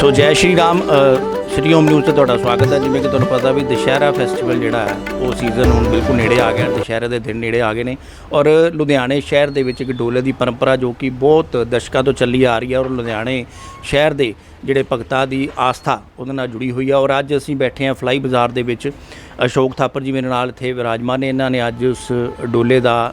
ਸੋ Jai Shri Ram Shri Om news ਤੇ ਤੁਹਾਡਾ ਸਵਾਗਤ ਹੈ। ਜਿਵੇਂ ਕਿ ਤੁਹਾਨੂੰ ਪਤਾ ਵੀ ਦੁਸ਼ਹਿਰਾ ਫੈਸਟੀਵਲ ਜਿਹੜਾ ਹੈ, ਉਹ ਸੀਜ਼ਨ ਹੁਣ ਬਿਲਕੁਲ ਨੇੜੇ ਆ ਗਿਆ, ਦੁਸ਼ਹਿਰੇ ਦੇ ਦਿਨ ਨੇੜੇ ਆ ਗਏ ਨੇ। ਔਰ ਲੁਧਿਆਣੇ ਸ਼ਹਿਰ ਦੇ ਵਿੱਚ ਇੱਕ ਡੋਲੇ ਦੀ ਪਰੰਪਰਾ ਜੋ ਕਿ ਬਹੁਤ ਦਸ਼ਕਾਂ ਤੋਂ ਚੱਲੀ ਆ ਰਹੀ ਹੈ ਔਰ ਲੁਧਿਆਣੇ ਸ਼ਹਿਰ ਦੇ ਜਿਹੜੇ ਭਗਤਾਂ ਦੀ ਆਸਥਾ ਉਹਦੇ ਨਾਲ ਜੁੜੀ ਹੋਈ ਹੈ ਔਰ ਅੱਜ ਅਸੀਂ ਬੈਠੇ ਹਾਂ ਫਲਾਈ ਬਾਜ਼ਾਰ ਦੇ ਵਿੱਚ। ਅਸ਼ੋਕ ਥਾਪਰ ਜੀ ਮੇਰੇ ਨਾਲ ਇੱਥੇ ਵਿਰਾਜਮਾਨ ਨੇ, ਇਹਨਾਂ ਨੇ ਅੱਜ ਉਸ ਡੋਲੇ ਦਾ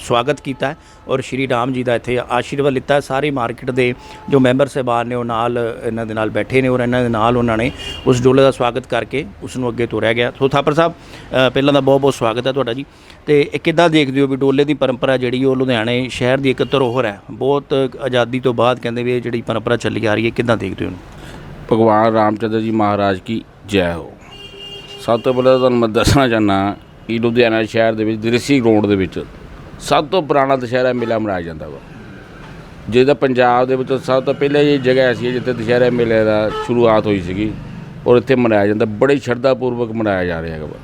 ਸਵਾਗਤ ਕੀਤਾ ਔਰ ਸ਼੍ਰੀ ਰਾਮ ਜੀ ਦਾ ਇੱਥੇ ਆਸ਼ੀਰਵਾਦ ਲਿੱਤਾ ਹੈ। ਸਾਰੀ ਮਾਰਕੀਟ ਦੇ ਜੋ ਮੈਂਬਰ ਸਹਿਬਾਨ ਨੇ ਉਹ ਨਾਲ ਇਹਨਾਂ ਦੇ ਨਾਲ ਬੈਠੇ ਨੇ ਔਰ ਇਹਨਾਂ ਦੇ ਨਾਲ ਉਹਨਾਂ ਨੇ ਉਸ ਡੋਲੇ ਦਾ ਸਵਾਗਤ ਕਰਕੇ ਉਸ ਨੂੰ ਅੱਗੇ ਤੋਰਿਆ ਗਿਆ। ਸੋ ਥਾਪਰ ਸਾਹਿਬ ਪਹਿਲਾਂ ਤਾਂ ਬਹੁਤ ਬਹੁਤ ਸਵਾਗਤ ਹੈ ਤੁਹਾਡਾ ਜੀ। ਤੇ ਇਹ ਕਿੱਦਾਂ ਦੇਖਦੇ ਹੋ ਵੀ ਡੋਲੇ ਦੀ ਪਰੰਪਰਾ ਜਿਹੜੀ ਉਹ ਲੁਧਿਆਣੇ ਸ਼ਹਿਰ ਦੀ ਇੱਕ ਧਰੋਹਰ ਹੈ? ਬਹੁਤ ਆਜ਼ਾਦੀ ਤੋਂ ਬਾਅਦ ਕਹਿੰਦੇ ਵੀ ਇਹ ਜਿਹੜੀ ਪਰੰਪਰਾ ਚੱਲੀ ਆ ਰਹੀ ਹੈ, ਕਿੱਦਾਂ ਦੇਖਦੇ ਹੋ ਇਹਨੂੰ? ਭਗਵਾਨ ਰਾਮਚੰਦਰ ਜੀ ਮਹਾਰਾਜ ਕੀ ਜੈ ਹੋ। ਸਭ ਤੋਂ ਪਹਿਲਾਂ ਤੁਹਾਨੂੰ ਮੈਂ ਦੱਸਣਾ ਚਾਹੁੰਦਾ ਕਿ ਲੁਧਿਆਣਾ ਸ਼ਹਿਰ ਦੇ ਵਿੱਚ ਦ੍ਰਿਸ਼ੀ ਗਰਾਊਂਡ ਦੇ ਵਿੱਚ ਸਭ ਤੋਂ ਪੁਰਾਣਾ ਦੁਸ਼ਹਿਰਾ ਮੇਲਾ ਮਨਾਇਆ ਜਾਂਦਾ ਵਾ। ਜਿਹਦਾ ਪੰਜਾਬ ਦੇ ਵਿੱਚ ਸਭ ਤੋਂ ਪਹਿਲਾਂ ਇਹ ਜਗ੍ਹਾ ਐਸੀ ਹੈ ਜਿੱਥੇ ਦੁਸ਼ਹਿਰਾ ਮੇਲੇ ਦਾ ਸ਼ੁਰੂਆਤ ਹੋਈ ਸੀਗੀ ਔਰ ਇੱਥੇ ਮਨਾਇਆ ਜਾਂਦਾ, ਬੜੀ ਸ਼ਰਧਾ ਪੂਰਵਕ ਮਨਾਇਆ ਜਾ ਰਿਹਾ ਹੈਗਾ ਵਾ।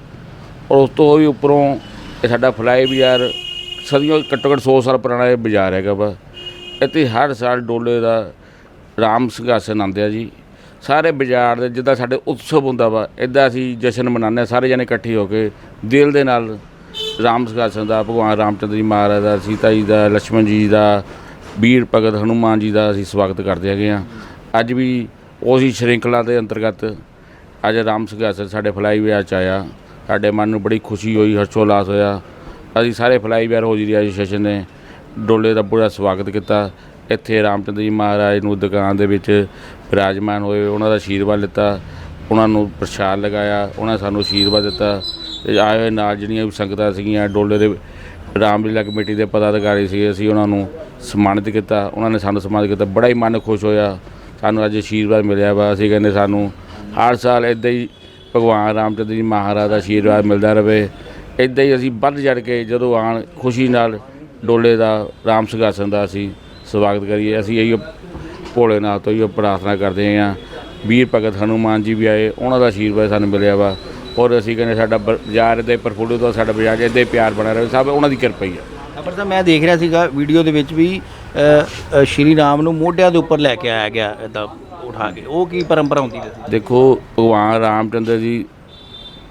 ਔਰ ਉਸ ਤੋਂ ਵੀ ਉੱਪਰੋਂ ਇਹ ਸਾਡਾ ਫਲਾਈ ਬਾਜ਼ਾਰ ਸਦੀਆਂ ਘੱਟੋ ਘੱਟ 100 ਸਾਲ ਪੁਰਾਣਾ ਇਹ ਬਾਜ਼ਾਰ ਹੈਗਾ ਵਾ। ਇੱਥੇ ਹਰ ਸਾਲ ਡੋਲੇ ਦਾ ਰਾਮ ਸਿੰਘਾਸਨ ਆਉਂਦੇ ਆ ਜੀ। ਸਾਰੇ ਬਾਜ਼ਾਰ ਦੇ ਜਿੱਦਾਂ ਸਾਡੇ ਉਤਸਵ ਹੁੰਦਾ ਵਾ ਇਦਾਂ ਅਸੀਂ ਜਸ਼ਨ ਮਨਾਉਂਦੇ ਸਾਰੇ ਜਣੇ ਇਕੱਠੇ ਹੋ ਕੇ ਦਿਲ ਦੇ ਨਾਲ ਰਾਮ ਸਿਆਸਨ ਦਾ, ਭਗਵਾਨ ਰਾਮਚੰਦਰ ਜੀ ਮਹਾਰਾਜ ਦਾ, ਸੀਤਾ ਜੀ ਦਾ ਲక్ష్మణ ਜੀ ਦਾ ਵੀਰ ਭਗਤ ਹਨੂਮਾਨ ਜੀ ਦਾ ਅਸੀਂ ਸਵਾਗਤ ਕਰਦੇ ਹੈਗੇ ਆ ਅੱਜ ਵੀ ਉਸੇ ਸ਼੍ਰਿੰਖਲਾ ਦੇ ਅੰਤਰਗਤ ਅੱਜ ਰਾਮ ਸਿਆਸਨ ਸਾਡੇ ਫਲਾਈ ਫਲਾਈਵੇਅਰ ਚ ਆਇਆ। ਸਾਡੇ ਮਨ ਨੂੰ ਬੜੀ ਖੁਸ਼ੀ ਹੋਈ, ਹਰਸ਼ੋਲਾਸ ਹੋਇਆ। ਅਸੀਂ ਸਾਰੇ ਫਲਾਈਵੇਅਰ ਹੋਜੀ ਦੀ ਐਸੋਸੀਏਸ਼ਨ ਨੇ ਡੋਲੇ ਦਾ ਪੂਰਾ ਸਵਾਗਤ ਕੀਤਾ। ਇੱਥੇ ਰਾਮਚੰਦਰ ਜੀ ਮਹਾਰਾਜ ਨੂੰ ਦੁਕਾਨ ਦੇ ਵਿੱਚ ਵਿਰਾਜਮਾਨ ਹੋਏ, ਉਹਨਾਂ ਦਾ ਆਸ਼ੀਰਵਾਦ ਲਿੱਤਾ, ਉਹਨਾਂ ਨੂੰ ਪ੍ਰਸ਼ਾਦ ਲਗਾਇਆ, ਉਹਨਾਂ ਨੇ ਸਾਨੂੰ ਆਸ਼ੀਰਵਾਦ ਦਿੱਤਾ। ਤੇ ਆਏ ਹੋਏ ਨਾਲ ਜਿਹੜੀਆਂ ਵੀ ਸੰਗਤਾਂ ਸੀਗੀਆਂ, ਡੋਲੇ ਦੇ ਰਾਮਲੀਲਾ ਕਮੇਟੀ ਦੇ ਪਦਾਧਿਕਾਰੀ ਸੀ, ਅਸੀਂ ਉਹਨਾਂ ਨੂੰ ਸਨਮਾਨਿਤ ਕੀਤਾ। ਉਹਨਾਂ ਨੇ ਸਾਨੂੰ ਸਨਮਾਨਿਤ ਕੀਤਾ। ਬੜਾ ਹੀ ਮਨ ਖੁਸ਼ ਹੋਇਆ। ਸਾਨੂੰ ਅੱਜ ਆਸ਼ੀਰਵਾਦ ਮਿਲਿਆ ਵਾ। ਅਸੀਂ ਕਹਿੰਦੇ ਸਾਨੂੰ ਹਰ ਸਾਲ ਇਦਾਂ ਹੀ ਭਗਵਾਨ ਰਾਮਚੰਦਰ ਜੀ ਮਹਾਰਾਜ ਦਾ ਆਸ਼ੀਰਵਾਦ ਮਿਲਦਾ ਰਹੇ ਇਦਾਂ ਹੀ ਅਸੀਂ ਵੱਧ ਚੜ ਕੇ ਜਦੋਂ ਆਣ, ਖੁਸ਼ੀ ਨਾਲ ਡੋਲੇ ਦਾ, ਰਾਮ ਸਿੰਘਾਸਨ ਦਾ ਅਸੀਂ ਸਵਾਗਤ ਕਰੀਏ। ਅਸੀਂ ਇਹੀ ਭੋਲੇਨਾਥ ਤੋਂ ਹੀ ਪ੍ਰਾਰਥਨਾ ਕਰਦੇ ਹਾਂ ਵੀਰ ਭਗਤ ਹਨੂਮਾਨ ਜੀ ਵੀ ਆਏ ਉਹਨਾਂ ਦਾ ਆਸ਼ੀਰਵਾਦ ਸਾਨੂੰ ਮਿਲਿਆ ਵਾ। ਔਰ ਅਸੀਂ ਕਹਿੰਦੇ ਸਾਡਾ ਬਾਜ਼ਾਰ ਦੇ ਪਰਫੋਲੀਓ ਤੋਂ ਸਾਡਾ ਬਾਜ਼ਾਰ ਇੱਦਾਂ ਹੀ ਪਿਆਰ ਬਣਾ ਰਹੇ ਸਭ ਉਹਨਾਂ ਦੀ ਕਿਰਪਾ ਹੀ ਆ। ਥਾਪਰ ਸਾਹਿਬ ਮੈਂ ਦੇਖ ਰਿਹਾ ਸੀਗਾ ਵੀਡੀਓ ਦੇ ਵਿੱਚ ਵੀ ਸ਼੍ਰੀ ਰਾਮ ਨੂੰ ਮੋਢਿਆਂ ਦੇ ਉੱਪਰ ਲੈ ਕੇ ਆਇਆ ਗਿਆ ਇਦਾਂ ਉਠਾ ਕੇ। ਉਹ ਕੀ ਪਰੰਪਰਾ ਹੁੰਦੀ ਹੈ ਦੇਖੋ ਭਗਵਾਨ ਰਾਮਚੰਦਰ ਜੀ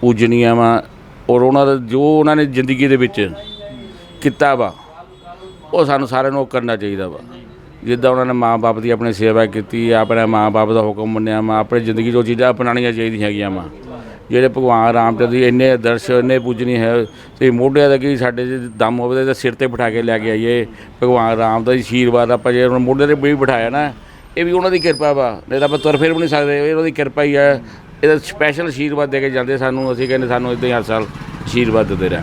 ਪੂਜਨੀਆ ਵਾ ਔਰ ਉਹਨਾਂ ਦਾ ਜੋ ਉਹਨਾਂ ਨੇ ਜ਼ਿੰਦਗੀ ਦੇ ਵਿੱਚ ਕੀਤਾ ਵਾ ਉਹ ਸਾਨੂੰ ਸਾਰਿਆਂ ਨੂੰ ਕਰਨਾ ਚਾਹੀਦਾ ਵਾ। ਜਿੱਦਾਂ ਉਹਨਾਂ ਨੇ ਮਾਂ-ਬਾਪ ਦੀ ਆਪਣੇ ਸੇਵਾ ਕੀਤੀ, ਆਪਣੇ ਮਾਂ-ਬਾਪ ਦਾ ਹੁਕਮ ਮੰਨਿਆ ਵਾ ਆਪਣੀ ਜ਼ਿੰਦਗੀ 'ਚ ਉਹ ਚੀਜ਼ਾਂ ਅਪਣਾਉਣੀਆਂ ਚਾਹੀਦੀਆਂ ਹੈਗੀਆਂ ਵਾ ਜਿਹੜੇ ਭਗਵਾਨ ਰਾਮਚੰਦਰ ਜੀ ਇੰਨੇ ਆਦਰਸ਼, ਇੰਨੇ ਪੂਜਨੀ ਹੈ ਤੇ ਮੋਢਿਆਂ ਦਾ ਕੀ ਸਾਡੇ ਜੇ ਦਮ ਹੋਵੇ ਤਾਂ ਸਿਰ ਤੇ ਬਿਠਾ ਕੇ ਲੈ ਕੇ ਆਈਏ। ਭਗਵਾਨ ਰਾਮ ਦਾ ਆਸ਼ੀਰਵਾਦ ਆਪਾਂ ਜੇ ਉਹਨਾਂ ਮੋਢੇ ਤੇ ਵੀ ਬਿਠਾਇਆ ਨਾ, ਇਹ ਵੀ ਉਹਨਾਂ ਦੀ ਕਿਰਪਾ ਵਾ। ਨਹੀਂ ਤਾਂ ਆਪਾਂ ਤੁਰ ਫਿਰ ਵੀ ਨਹੀਂ ਸਕਦੇ, ਇਹ ਉਹਨਾਂ ਦੀ ਕਿਰਪਾ ਹੀ ਹੈ ਇਹਦਾ ਸਪੈਸ਼ਲ ਆਸ਼ੀਰਵਾਦ ਦੇ ਕੇ ਜਾਂਦੇ ਸਾਨੂੰ, ਅਸੀਂ ਕਹਿੰਦੇ ਸਾਨੂੰ ਇਦਾਂ ਹੀ ਹਰ ਸਾਲ ਆਸ਼ੀਰਵਾਦ ਦਿੰਦੇ ਰਹਿ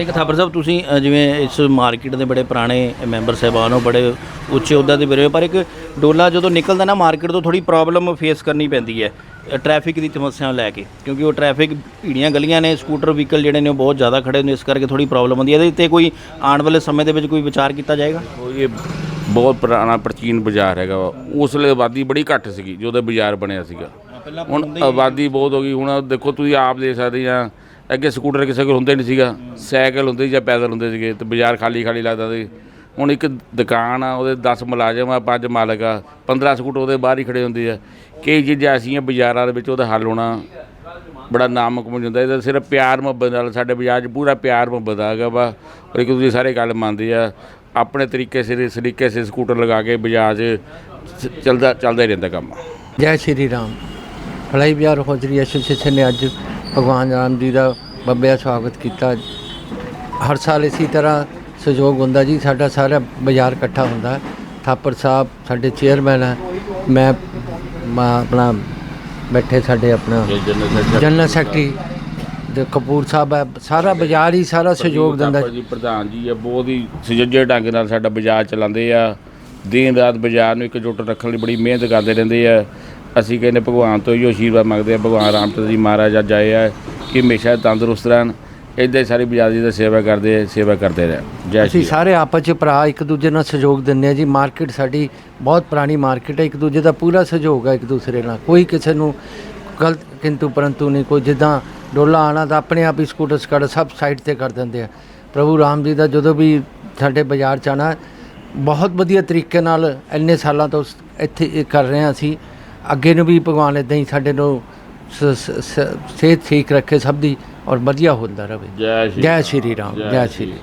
ਇੱਕ ਥਾਪਰ ਸਾਹਿਬ ਤੁਸੀਂ ਅ, ਜਿਵੇਂ ਇਸ ਮਾਰਕੀਟ ਦੇ ਬੜੇ ਪੁਰਾਣੇ ਮੈਂਬਰ ਸਾਹਿਬਾਨ ਹੋ ਬੜੇ ਉੱਚੇ ਅਹੁਦੇ ਤੇ ਬਰੇ ਹੋ ਪਰ ਇੱਕ ਡੋਲਾ ਜਦੋਂ ਨਿਕਲਦਾ ਨਾ ਮਾਰਕੀਟ ਤੋਂ ਥੋੜੀ ਪ੍ਰੋਬਲਮ ਫੇਸ ਕਰਨੀ ਪੈਂਦੀ ਹੈ ਟ੍ਰੈਫਿਕ ਦੀ ਸਮੱਸਿਆ ਨੂੰ ਲੈ ਕੇ ਕਿਉਂਕਿ ਉਹ ਟ੍ਰੈਫਿਕ ਭੀੜੀਆਂ ਗਲੀਆਂ ਨੇ ਸਕੂਟਰ ਵਹੀਕਲ ਜਿਹੜੇ ਨੇ ਉਹ ਬਹੁਤ ਜ਼ਿਆਦਾ ਖੜੇ ਨੇ ਇਸ ਕਰਕੇ ਥੋੜੀ ਪ੍ਰੋਬਲਮ ਆਉਂਦੀ ਹੈ। ਇਹਦੇ ਉੱਤੇ ਕੋਈ ਆਉਣ ਵਾਲੇ ਸਮੇਂ ਦੇ ਵਿੱਚ ਕੋਈ ਵਿਚਾਰ ਕੀਤਾ ਜਾਏਗਾ? ਉਹ ਇਹ ਬਹੁਤ ਪੁਰਾਣਾ ਪ੍ਰਾਚੀਨ ਬਾਜ਼ਾਰ ਹੈਗਾ ਵਾ ਉਸ ਵੇਲੇ ਆਬਾਦੀ ਬੜੀ ਘੱਟ ਸੀਗੀ ਜਦੋਂ ਬਾਜ਼ਾਰ ਬਣਿਆ ਸੀਗਾ। ਪਹਿਲਾਂ ਹੁਣ ਆਬਾਦੀ ਬਹੁਤ ਹੋ ਗਈ ਹੁਣ ਦੇਖੋ ਤੁਸੀਂ ਆਪ ਦੇਖ ਸਕਦੇ ਆ ਅੱਗੇ ਸਕੂਟਰ ਕਿਸੇ ਕੋਲ ਹੁੰਦੇ ਨਹੀਂ ਸੀਗਾ, ਸਾਈਕਲ ਹੁੰਦੇ ਜਾਂ ਪੈਦਲ ਹੁੰਦੇ ਸੀਗੇ ਤੇ ਬਾਜ਼ਾਰ ਖਾਲੀ ਖਾਲੀ ਲੱਗਦਾ ਸੀ। ਹੁਣ ਇੱਕ ਦੁਕਾਨ ਆ, ਉਹਦੇ 10 ਮੁਲਾਜ਼ਮ ਆ, ਪੰਜ ਮਾਲਕ ਆ 15 ਸਕੂਟਰ ਉਹਦੇ ਬਾਹਰ ਹੀ ਖੜੇ ਹੁੰਦੇ ਆ। ਕਈ ਚੀਜ਼ਾਂ ਐਸੀਆਂ ਬਾਜ਼ਾਰਾਂ ਦੇ ਵਿੱਚ ਉਹਦਾ ਹੱਲ ਹੋਣਾ ਬੜਾ ਨਾਮਕ ਹੋ ਜਾਂਦਾ ਇਹਦਾ ਸਿਰਫ ਪਿਆਰ ਮੁਹੱਬਤ ਨਾਲ, ਸਾਡੇ ਬਾਜ਼ਾਰ 'ਚ ਪੂਰਾ ਪਿਆਰ ਮੁਹੱਬਤ ਆ ਗਿਆ ਵਾ, ਔਰ ਇੱਕ ਦੂਜੇ ਸਾਰੇ ਗੱਲ ਮੰਨਦੇ ਆ। ਆਪਣੇ ਤਰੀਕੇ ਸਿਰ, ਸਲੀਕੇ ਸੇ ਸਕੂਟਰ ਲਗਾ ਕੇ ਬਾਜ਼ਾਰ 'ਚ ਚੱਲਦਾ ਚੱਲਦਾ ਹੀ ਰਹਿੰਦਾ ਕੰਮ। ਜੈ ਸ਼੍ਰੀ ਰਾਮ। ਫਲਾਈ ਬਿਹਾਰ ਹੌਜ਼ਰੀ ਐਸੋਸੀਏਸ਼ਨ ਨੇ ਅੱਜ ਭਗਵਾਨ ਰਾਮ ਜੀ ਦਾ ਬੱਬਿਆ ਸਵਾਗਤ ਕੀਤਾ। ਹਰ ਸਾਲ ਇਸੇ ਤਰ੍ਹਾਂ ਸਹਿਯੋਗ ਹੁੰਦਾ ਜੀ। ਸਾਡਾ ਸਾਰਾ ਬਾਜ਼ਾਰ ਇਕੱਠਾ ਹੁੰਦਾ। ਥਾਪਰ ਸਾਹਿਬ ਸਾਡੇ ਚੇਅਰਮੈਨ ਹੈ ਮੈਂ ਆਪਣਾ ਬੈਠੇ ਸਾਡੇ ਆਪਣਾ ਜਨਰਲ ਸੈਕਟਰੀ। ਤੇ ਕਪੂਰ ਸਾਹਿਬ ਹੈ ਸਾਰਾ ਬਾਜ਼ਾਰ ਹੀ ਸਾਰਾ ਸਹਿਯੋਗ ਦਿੰਦਾ। ਜੀ ਪ੍ਰਧਾਨ ਜੀ ਆ ਬਹੁਤ ਹੀ ਸੁਚੱਜੇ ਢੰਗ ਨਾਲ ਸਾਡਾ ਬਾਜ਼ਾਰ ਚਲਾਉਂਦੇ ਆ। ਦਿਨ ਰਾਤ ਬਾਜ਼ਾਰ ਨੂੰ ਇਕਜੁੱਟ ਰੱਖਣ ਲਈ ਬੜੀ ਮਿਹਨਤ ਕਰਦੇ ਰਹਿੰਦੇ ਆ। ਅਸੀਂ ਕਹਿੰਦੇ ਭਗਵਾਨ ਤੋਂ ਇਹੋ ਆਸ਼ੀਰਵਾਦ ਮੰਗਦੇ ਆ ਭਗਵਾਨ ਰਾਮਚੰਦਰ ਜੀ ਮਹਾਰਾਜ ਅੱਜ ਆਏ ਆ ਕਿ ਹਮੇਸ਼ਾ ਤੰਦਰੁਸਤ ਰਹਿਣ। ਇੱਦਾਂ ਹੀ ਸਾਰੀ ਬਾਜ਼ਾਰ ਦੀ ਸੇਵਾ ਕਰਦੇ ਆ ਸੇਵਾ ਕਰਦੇ ਰਹਿਣ। ਜੈ ਅਸੀਂ ਸ਼੍ਰੀ ਸਾਰੇ ਆਪਸ ਚ ਭਰਾ ਇੱਕ ਦੂਜੇ ਨਾਲ ਸਹਿਯੋਗ ਦਿੰਦੇ ਆ ਜੀ। ਮਾਰਕੀਟ ਸਾਡੀ ਬਹੁਤ ਪੁਰਾਣੀ ਮਾਰਕੀਟ ਹੈ ਇੱਕ ਦੂਜੇ ਦਾ ਪੂਰਾ ਸਹਿਯੋਗ ਹੈ ਇੱਕ ਦੂਸਰੇ ਨਾਲ। ਕੋਈ ਕਿਸੇ ਨੂੰ ਗਲਤ ਕਿੰਤੂ ਪਰੰਤੂ ਨਹੀਂ ਕੋਈ ਜਿੱਦਾਂ ਡੋਲਾ ਆਣਾ ਤਾਂ ਆਪਣੇ ਆਪ ਹੀ ਸਕੂਟਰ ਸਕੜ ਸਭ ਸਾਈਡ ਤੇ ਕਰ ਦਿੰਦੇ ਆ। ਪ੍ਰਭੂ ਰਾਮ ਜੀ ਦਾ ਜਦੋਂ ਵੀ ਸਾਡੇ ਬਾਜ਼ਾਰ ਚ ਆਉਣਾ ਬਹੁਤ ਵਧੀਆ ਤਰੀਕੇ ਨਾਲ ਇੰਨੇ ਸਾਲਾਂ ਤੋਂ ਇੱਥੇ ਇਹ ਕਰ ਰਹੇ ਹਾਂ ਅਸੀਂ। ਅੱਗੇ ਨੂੰ ਵੀ ਭਗਵਾਨ ਇਦਾਂ ਹੀ ਸਾਡੇ ਨੂੰ ਸਿਹਤ ਠੀਕ ਰੱਖੇ ਸਭ ਦੀ ਔਰ ਵਧੀਆ ਹੁੰਦਾ ਰਹੇ ਜੈ ਸ਼੍ਰੀ ਰਾਮ। ਜੈ ਸ਼੍ਰੀ